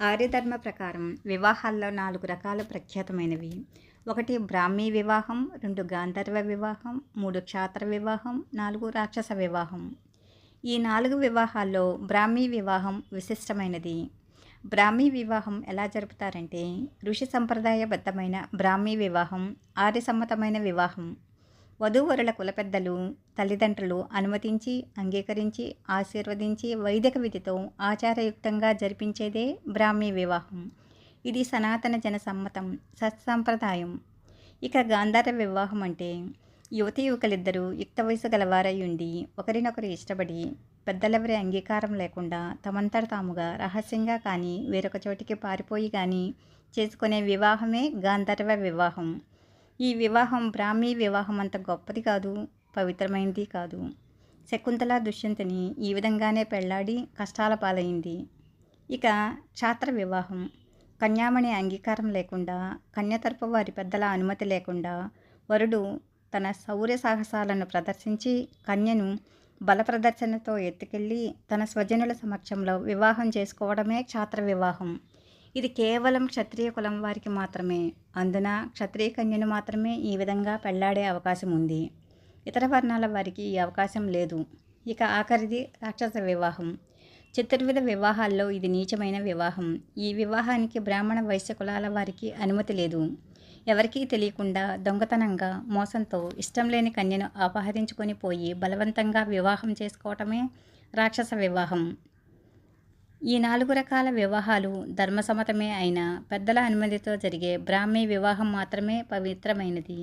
ఆర్యధర్మ ప్రకారం వివాహాల్లో నాలుగు రకాలు ప్రఖ్యాతమైనవి. ఒకటి బ్రాహ్మీ వివాహం రెండు గాంధర్వ వివాహం మూడు క్షాత్ర వివాహం నాలుగు రాక్షస వివాహం. ఈ నాలుగు వివాహాల్లో బ్రాహ్మీ వివాహం విశిష్టమైనది. బ్రాహ్మీ వివాహం ఎలా జరుపుతారంటే ఋషి సంప్రదాయబద్ధమైన బ్రాహ్మీ వివాహం ఆర్యసమ్మతమైన వివాహం వధూవరుల కుల పెద్దలు తల్లిదండ్రులు అనుమతించి అంగీకరించి ఆశీర్వదించి వైదిక విధితో ఆచారయుక్తంగా జరిపించేదే బ్రాహ్మీ వివాహం. ఇది సనాతన జనసమ్మతం సత్సంప్రదాయం. ఇక గాంధార వివాహం అంటే యువతి యువకులిద్దరూ యుక్త వయసు గలవారై ఉండి ఒకరినొకరు ఇష్టపడి పెద్దలెవరి అంగీకారం లేకుండా తమంతట తాముగా రహస్యంగా కానీ వేరొక చోటికి పారిపోయి కానీ చేసుకునే వివాహమే గాంధర్వ వివాహం. ఈ వివాహం బ్రాహ్మీ వివాహం అంత గొప్పది కాదు పవిత్రమైనది కాదు. శకుంతల దుష్యంతిని ఈ విధంగానే పెళ్ళాడి కష్టాల పాలైంది. ఇక ఛాత్ర వివాహం. కన్యామణి అంగీకారం లేకుండా కన్య తరపు వారి పెద్దల అనుమతి లేకుండా వరుడు తన శౌర్య సాహసాలను ప్రదర్శించి కన్యను బల ప్రదర్శనతో ఎత్తుకెళ్ళి తన స్వజనుల సమక్షంలో వివాహం చేసుకోవడమే ఛాత్ర వివాహం. ఇది కేవలం క్షత్రియ కులం వారికి మాత్రమే. అందున క్షత్రియ కన్యను మాత్రమే ఈ విధంగా పెళ్ళాడే అవకాశం ఉంది. ఇతర వర్ణాల వారికి ఈ అవకాశం లేదు. ఇక ఆఖరిది రాక్షస వివాహం. చతుర్విధ వివాహాల్లో ఇది నీచమైన వివాహం. ఈ వివాహానికి బ్రాహ్మణ వైశ్య కులాల వారికి అనుమతి లేదు. ఎవరికీ తెలియకుండా దొంగతనంగా మోసంతో ఇష్టం లేని కన్యను అపహరించుకొని పోయి బలవంతంగా వివాహం చేసుకోవటమే రాక్షస వివాహం. ఈ నాలుగు రకాల వివాహాలు ధర్మసమ్మతమే అయినా పెద్దల అనుమతితో జరిగే బ్రాహ్మీ వివాహం మాత్రమే పవిత్రమైనది.